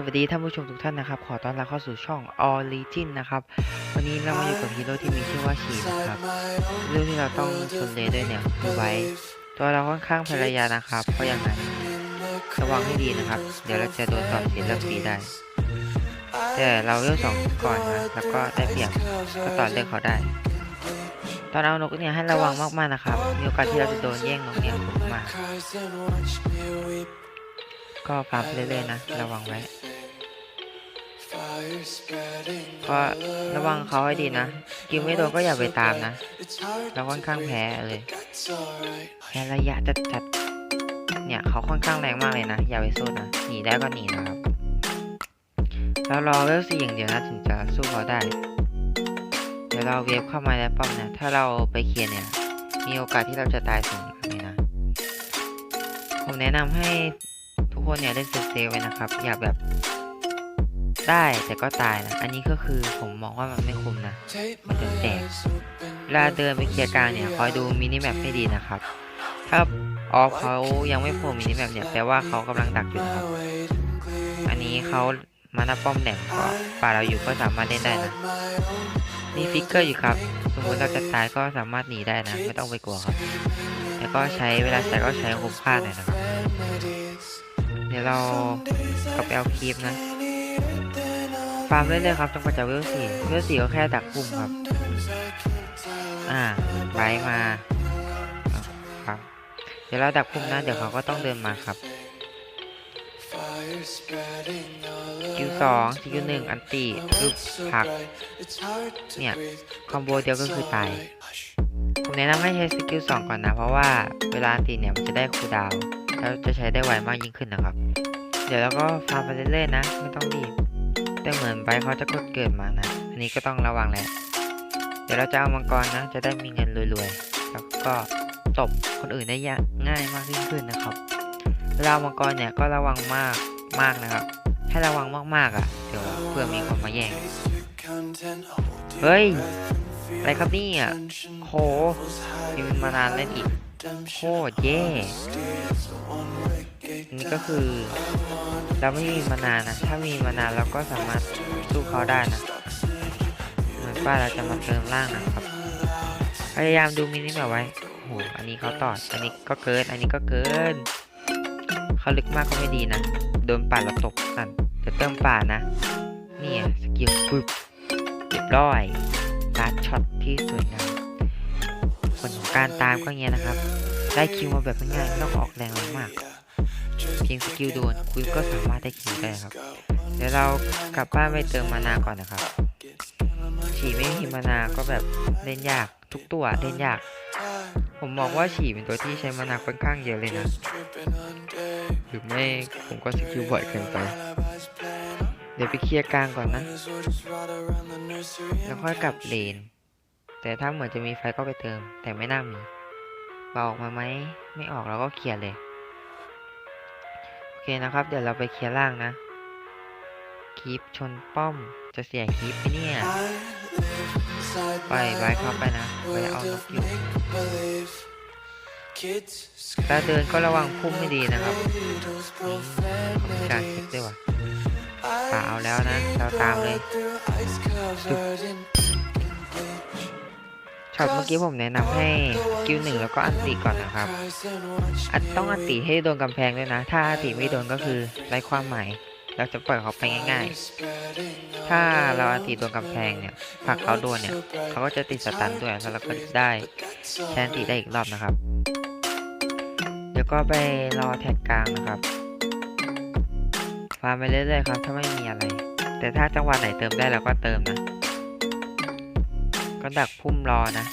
สวัสดีท่านผู้ชมทุกท่านนะครับ ขอต้อนรับเข้าสู่ช่อง All Legend นะครับ วันนี้เรามาอยู่กับฮีโร่ที่มีชื่อว่าชีนะครับเรื่องที่เราต้องชนเลด้วยเนี่ยคือไว้ ตัวเราค่อนข้างภรรยานะครับ เพราะอย่างนั้นระวังให้ดีนะครับ เดี๋ยวเราจะโดนต่อสินเลือกฟรีได้ แต่เราเลือกสองก่อนนะแล้วก็ได้เปรียบก็ต่อเลือกเขาได้ ตอนเอานกเนี่ยให้ระวังมากๆนะครับ มีโอกาสที่เราจะโดนแย่งนกเนี่ยมาก ก็ฟาร์มเรื่อยๆนะ ระวังไว้ ก็ระวังเขาให้ดีนะกิวไม่โดนก็อย่าไปตามนะ เราค่อนข้างแพ้เลยแพ้ระยะจัดจัดเนี่ยเขาค่อนข้างแรงมากเลยนะ อย่าไปสู้นะ หนีได้ก็หนีนะครับแล้วรอเวลสี่อย่างเดียวนะถึงจะสู้เขาได้ เดี๋ยวเราเวฟเข้ามาแล้วป้อมนะ ถ้าเราไปเคลียร์เนี่ย มีโอกาสที่เราจะตายสูงเลยนะ ผมแนะนำให้ทุกคนเนี่ยเล่นเซฟเซไว้นะครับ อย่าแบบ ได้แต่ก็ตายนะ อันนี้ก็คือผมมองว่ามันไม่คุ้มนะ มันจะแตกเวลาเดินไปเคลียร์กลางเนี่ยคอยดูมินิแมปให้ดีนะครับ ถ้าออฟเขายังไม่โผล่มินิแมปเนี่ยแปลว่าเขากำลังดักอยู่ครับ อันนี้เขามาหน้าป้อมแหลมก็ป่าเราอยู่ก็สามารถเล่นได้นะมีฟิกเกอร์อยู่ครับ สมมติเราจะตายก็สามารถหนีได้นะ ไม่ต้องไปกลัวครับ แล้วก็ใช้เวลาใช้ก็ใช้คุ้มค่าหน่อยนะครับ เดี๋ยวเรากลับไปเอาคลิปนะ ฟาร์มเรื่อยๆครับจนกว่าจะเวลสี่เวลสี่ก็แค่ดักปุ่มครับ อ่าไบร์ทมาอะครับ เดี๋ยวเราดักปุ่มนะเดี๋ยวเขาก็ต้องเดินมาครับคิวสองคิวหนึ่งอันตีปึ๊บผลัก เนี่ย คอมโบเดียวก็คือตาย ผมแนะนำให้ใช้สกิลสองก่อนนะ เพราะว่าเวลาอันตีเนี่ยมันจะได้คูดาว แล้วจะใช้ได้ไวมากยิ่งขึ้นนะครับ เดี๋ยวเราก็ฟาร์มไปเรื่อยๆนะ ไม่ต้องรีบแต่เหมือนไบเขาจะกดเกิดมานะ อันนี้ก็ต้องระวังแหละ เดี๋ยวเราจะเอามังกรนะ จะได้มีเงินรวยๆ แล้วก็ตบคนอื่นได้ยากง่ายมากยิ่งขึ้นนะครับเวลามังกรเนี่ยก็ระวังมากมากนะครับ ให้ระวังมากๆอะ เดี๋ยวเพื่อมีคนมาแย่ง เฮ้ย อะไรครับนี่อะโหมีมานานเล่นอีกโคตรแย่ นี่ก็คือเราไม่มีมานานนะ ถ้ามีมานานเราก็สามารถสู้เขาได้นะ เหมือนป้าเราจะมาเติมล่างนะครับ พยายามดูมินิแบบไว้โอ้โหอันนี้เขาตอดอันนี้ก็เกิน อันนี้ก็เกิน เขาลึกมากก็ไม่ดีนะ โดนป่าเราตกกันจะเติมป่านะ นี่สกิลปึ๊บเรียบร้อยการ์ดช็อตที่สวยงามผลของการตามก็เงี้ยนะครับ ได้คิวมาแบบง่ายๆไม่ต้องออกแรงมาก เพียงสกิลโดนคุณก็สามารถได้คิวได้ครับ เดี๋ยวเรากลับบ้านไปเติมมานาก่อนนะครับ ฉี่ไม่มีมานาก็แบบเล่นยากทุกตัวเล่นยาก ผมมองว่าฉี่เป็นตัวที่ใช้มานาค่อนข้างเยอะเลยนะ หรือไม่ผมก็สกิลบ่อยเกินไป เดี๋ยวไปเคลียร์กลางก่อนนะ แล้วค่อยกลับเลน แต่ถ้าเหมือนจะมีไฟก็ไปเติม แต่ไม่น่ามีเบาออกมาไหม ไม่ออกเราก็เคลียร์เลย เคนะครับ เดี๋ยวเราไปเคลียร์ล่างนะคีปชนป้อมจะเสียคีปไปเนี่ยไปไว้เข้าไปนะไปเอานกอยู่ถ้าเดินก็ระวังพุ่มไม่ดีนะครับมีการเช็คด้วยว่ะป่าเอาแล้วนะเราตามเลยจุ๊บ ช็อตเมื่อกี้ผมแนะนำให้กิวหนึ่งแล้วก็อันติก่อนนะครับ อันต้องอันติให้โดนกำแพงด้วยนะ ถ้าอันติไม่โดนก็คือไร้ความหมายเราจะปล่อยเขาไปง่าย ๆ ถ้าเราอันติโดนกำแพงเนี่ยผักเขาโดนเนี่ยเขาก็จะติดสตันด้วยแล้วเราก็ได้แทนติได้อีกรอบนะครับ เดี๋ยวก็ไปรอแท็กกลางนะครับฟาร์มไปเรื่อยๆครับ ถ้าไม่มีอะไร แต่ถ้าจังหวะไหนเติมได้เราก็เติมนะ ก็ดักพุ่มรอนะ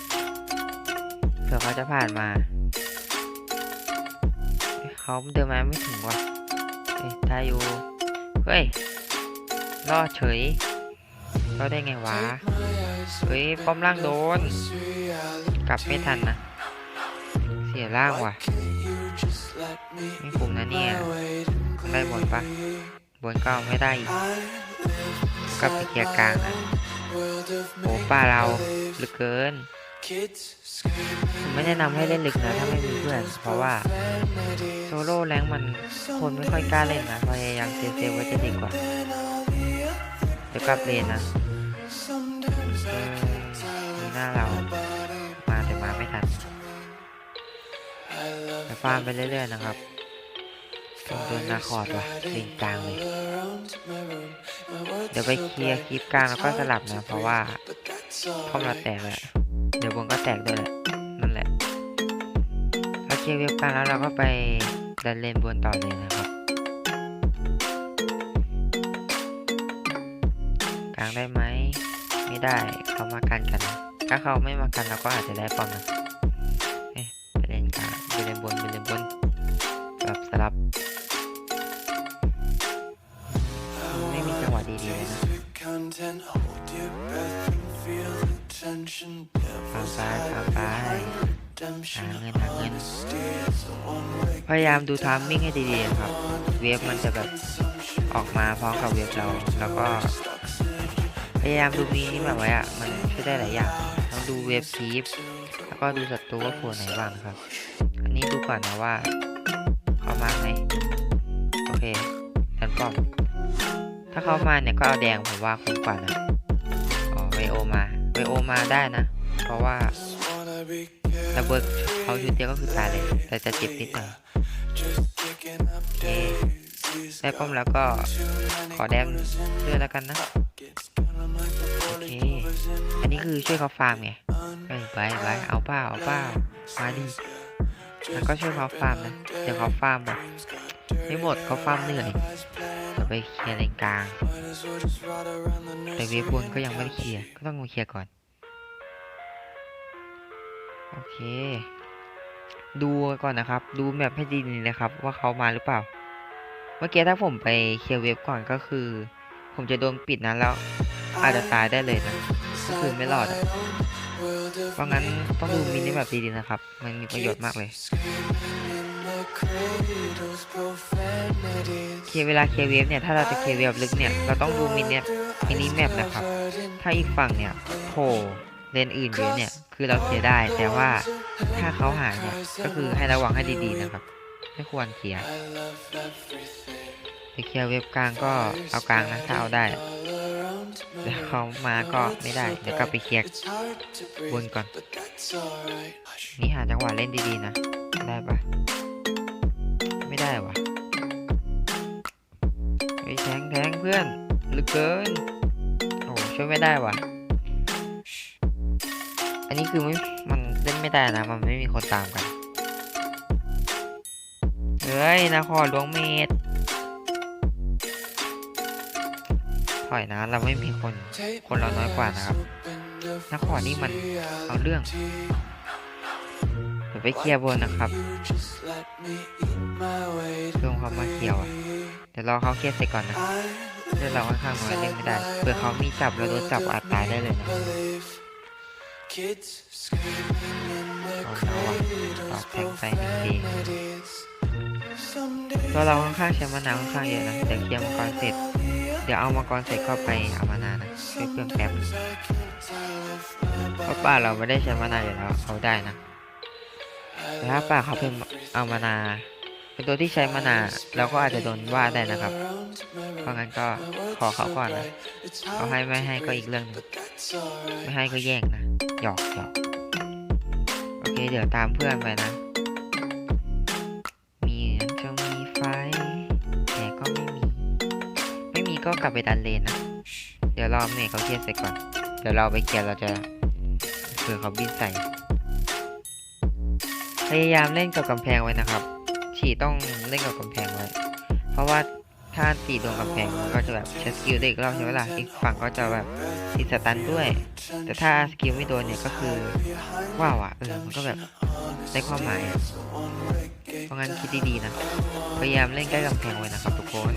เผื่อเขาจะผ่านมา เขาเดินมาไม่ถึงว่ะเฮ้ยได้อยู่ เฮ้ย รอดเฉยรอดได้ไงวะ เฮ้ย ป้อมล่างโดน กลับไม่ทันนะ เสียล่างว่ะไม่คุ้มนะเนี่ย ได้บนปะบนก็ไม่ได้อีกกลับไปเคลียร์กลางนะ โอ้ป้าเราลึกเกินผมไม่แนะนำให้เล่นลึกนะถ้าไม่มีเพื่อน เพราะว่าโซโล่แรงมันคนไม่ค่อยกล้าเล่นนะพยายามเซฟเซฟไว้จะดีกว่า เดี๋ยวกลับเลนนะมีหน้าเรามาแต่มาไม่ทันไปฟาร์มไปเรื่อยๆนะครับ จนโดนนาคอร์ดว่ะเลนกลางเลย เดี๋ยวไปเคลียร์คลิปกลางแล้วก็สลับนะ เพราะว่าข้อมเราแตกแล้วเดี๋ยวบนก็แตกด้วยแหละ นั่นแหละพอเคลียร์เว็บกลางแล้วเราก็ไปดันเลนบนต่อเลยนะครับ กลางได้ไหม ไม่ได้ เขามากันกันนะถ้าเขาไม่มากันเราก็อาจจะได้ป้อมนะเอ๊ะไปเล่นกลางไปเล่นบนไปเล่นบนสลับสลับ หาเงินหาเงินพยายามดูทามมิ่งให้ดีๆครับ เวฟมันจะแบบออกมาพร้อมกับเวฟเรา แล้วก็ พยายามดูมีนี่แบบไว้อะมันช่วยได้หลายอย่างต้องดูเวฟคีฟแล้วก็ดูศัตรูว่าผัวไหนบ้างครับ อันนี้ดูก่อนนะว่าเขามาไหมโอเคดันป้อมถ้าเขามาเนี่ยก็เอาแดงผมว่าคุ้มกว่านะอ๋อไวโอมาไวโอมาได้นะ เพราะว่า ระเบิดเขาชุดเดียวก็คือตายเลย แต่จะเจ็บนิดหน่อยโอเคได้ป้อมแล้วก็ขอแดงด้วยแล้วกันนะ โอเค อันนี้คือช่วยเขาฟาร์มไงไปไปไปเอาเปล่าเอาเปล่ามาดิแล้วก็ช่วยเขาฟาร์มนะ เดี๋ยวเขาฟาร์มแบบไม่หมดเขาฟาร์มเหนื่อยเดี๋ยวไปเคลียร์เลนกลาง แต่เวฟบนก็ยังไม่ได้เคลียร์ ก็ต้องมาเคลียร์ก่อน โอเค ดูก่อนนะครับ ดูแมปให้ดีๆนะครับ ว่าเขามาหรือเปล่า เมื่อกี้ถ้าผมไปเคลียร์เวฟก่อนก็คือ ผมจะโดนปิดนั้นแล้ว อาจจะตายได้เลยนะก็คือไม่รอดอะเพราะงั้นต้องดูมินิแบบดีๆนะครับ มันมีประโยชน์มากเลยเคลียร์เวลาเคลียร์เวฟเนี่ยถ้าเราจะเคลียร์เวฟลึกเนี่ยเราต้องดูมินิมินิแมปนะครับ ถ้าอีกฝั่งเนี่ยโผล่ เลนอื่นเยอะเนี่ย คือเราเคลียร์ได้ แต่ว่าถ้าเขาหายเนี่ย ก็คือให้ระวังให้ดีๆนะครับ ไม่ควรเคลียร์ไปเคลียร์เว็บกลางก็เอากลางนะถ้าเอาได้แต่เขามาก็ไม่ได้ เดี๋ยวก็ไปเคลียร์บนก่อน นี่หาจังหวะเล่นดีๆนะ ได้ปะไม่ได้วะไอ้ยแทงแทงเพื่อนลึกเกิน โอ้ช่วยไม่ได้วะอั นนี้คือไม่มันเล่นไม่ได้นะ มันไม่มีคนตามกัน เฮ้ยนาคอหลวงเมดถอยนะ เราไม่มีคน คนเราน้อยกว่านะครับนครนี่มันเอาเรื่องเดี๋ยวไปเคลียร์บนนะครับเพื่อนเขามาเคลียร์อะ เดี๋ยวรอเขาเคลียร์เสร็จก่อนนะเดี๋ยวเราค่อนข้างน้อยเล่นไม่ได้ เผื่อเขามีจับเราโดนจับอาจตายได้เลยนะ เอาแล้วอะตอบแทงไปหนึ่งทีตัวเราค่อนข้างใช้มะนาวค่อนข้างเยอะนะเดี๋ยวเคลียร์มังกรเสร็จ เดี๋ยวเอามังกรเสร็จก็ไปเอามานานะช่วยเพื่อนแป๊บเพราะป้าเราไม่ได้ใช้มานาอยู่แล้วเขาได้นะแต่ถ้าป้าเขาเป็นเอามานา เป็นตัวที่ใช้มานาเราก็อาจจะโดนว่าได้นะครับ เพราะงั้นก็ขอเขาก่อนนะเขาให้ไม่ให้ก็อีกเรื่องหนึงไม่ให้ก็แย่งนะหยอกหยอกโอเคเดี๋ยวตามเพื่อนไปนะ มีจะมีไฟแต่ก็ไม่มี ไม่มีก็กลับไปดันเลนนะ เดี๋ยวรอเมฆเขาเคลียร์เสร็จก่อน เดี๋ยวเราไปเคลียร์เราจะเผื่อเขาบินใส่พยายามเล่นกับกำแพงไว้นะครับีต้องเล่นกับกำแพงไว้เพราะว่าถ้าตีโดนกำแพงมันก็จะแบบใช้สกิลได้อีกรอบใช่ไหมล่ะอีกฝั่งก็จะแบบติดสตันด้วย แต่ถ้าสกิลไม่โดนเนี่ยก็คือว้าวอะเออมันก็แบบได้ความหมายเพราะงั้นคิดดีๆนะ พยายามเล่นใกล้กำแพงไว้นะครับทุกคน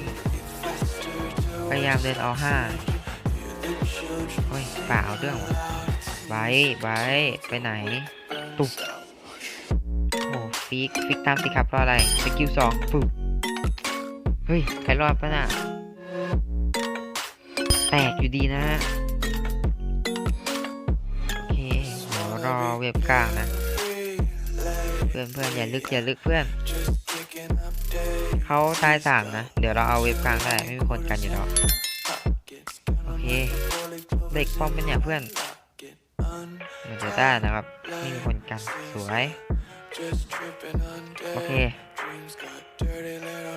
พยายามเดินเอาห้าเฮ้ยป่าเอาเรื่องวะไบไบไปไหน ตุ๊บ ฟิกฟิกตามสิครับรออะไรสกิลสองปุ๊บเฮ้ยใครรอดปะน่ะแตกอยู่ดีนะฮะโอเคเดี๋ยวรอเว็บกลางนะ เพื่อนเพื่อนอย่าลึกอย่าลึกเพื่อนเขาตายสามนะ เดี๋ยวเราเอาเว็บกลางได้ไม่มีคนกันอยู่แล้วโอเคเด็กป้อมเป็นเนี่ยเพื่อนเหมือนจะได้นะครับไม่มีคนกันสวย โอเค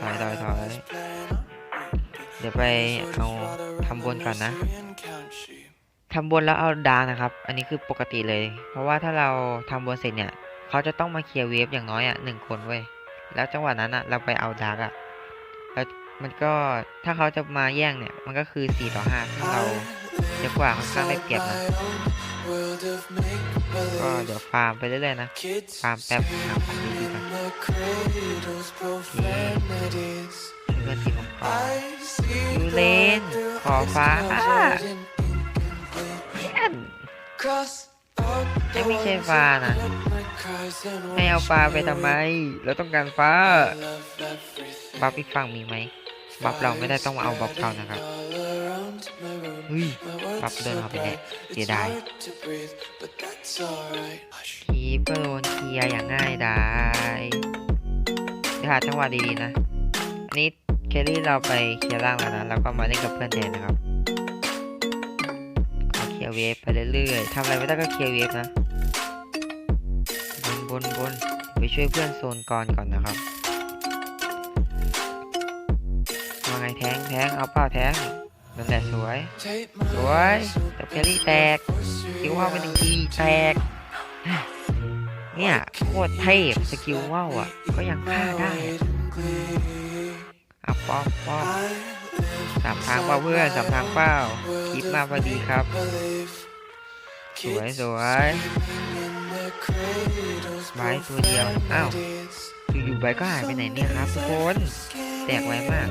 ถอยถอยถอยเดี๋ยวไปเอาทำบนก่อนนะทำบนแล้วเอาดาร์กนะครับ อันนี้คือปกติเลย เพราะว่าถ้าเราทำบนเสร็จเนี่ย เขาจะต้องมาเคลียร์เวฟอย่างน้อยอะหนึ่งคนเว้ย แล้วจังหวะนั้นอะเราไปเอาดาร์กอะ แล้วมันก็ถ้าเขาจะมาแย่งเนี่ย มันก็คือ 4 ต่อ5ซึ่งเราเยอะกว่าค่อนข้างได้เปรียบนะ ก็เดี๋ยวฟาร์มไปเรื่อยๆนะ ฟาร์มแป๊บหาพันดีๆก่อนเพื่อนทีผมขอยูเลน ขอฟ้าเพื่อนไม่มีใช่ฟ้านะให้เอาฟ้าไปทำไม เราต้องการฟ้า บัฟอีกฝั่งมีไหมบัฟเราไม่ได้ต้องมาเอาบัฟเขานะครับ เฮ้ยบัฟเดินเอาไปแน่เสียดายคีปก็โดนเคลียร์อย่างง่ายดายเดี๋ยวหาจังหวะดีๆนะ อันนี้เคลลี่เราไปเคลียร์ล่างแล้วนะ แล้วก็มาเล่นกับเพื่อนแทนนะครับก็เคลียร์เวฟไปเรื่อยๆทำอะไรไม่ได้ก็เคลียร์เวฟนะ บนบนบนไปช่วยเพื่อนโซนก่อนก่อนนะครับว่าไงแทงแทงเอาเป้าแทง นั่นแหละสวย สวยแต่เคลลี่แตกคิวว่าเป็นทีแตก เนี่ยโคตรเทพสกิลว่าวอะ ก็ยังฆ่าได้อะอะป๊อปป๊อปสามทางเปล่าเพื่อนสามทางเปล่าคลิปมาพอดีครับ สวยสวยไบร์ทตัวเดียว อ้าวอยู่ๆไบก็หายไปไหนเนี่ยครับทุกคน แตกไวมาก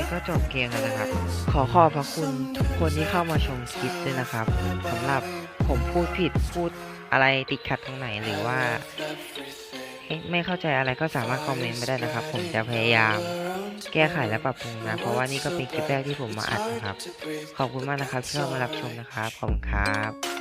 นี่ก็จบเกมแล้วนะครับ ขอขอบพระคุณทุกคนที่เข้ามาชมคลิปด้วยนะครับสำหรับผมพูดผิดพูดอะไรติดขัดตรงไหนหรือว่าไม่เข้าใจอะไรก็สามารถคอมเมนต์มาได้นะครับ ผมจะพยายามแก้ไขและปรับปรุงนะ เพราะว่านี่ก็เป็นคลิปแรกที่ผมมาอัดนะครับ ขอบคุณมากนะครับที่เข้ามารับชมนะครับ ขอบคุณครับ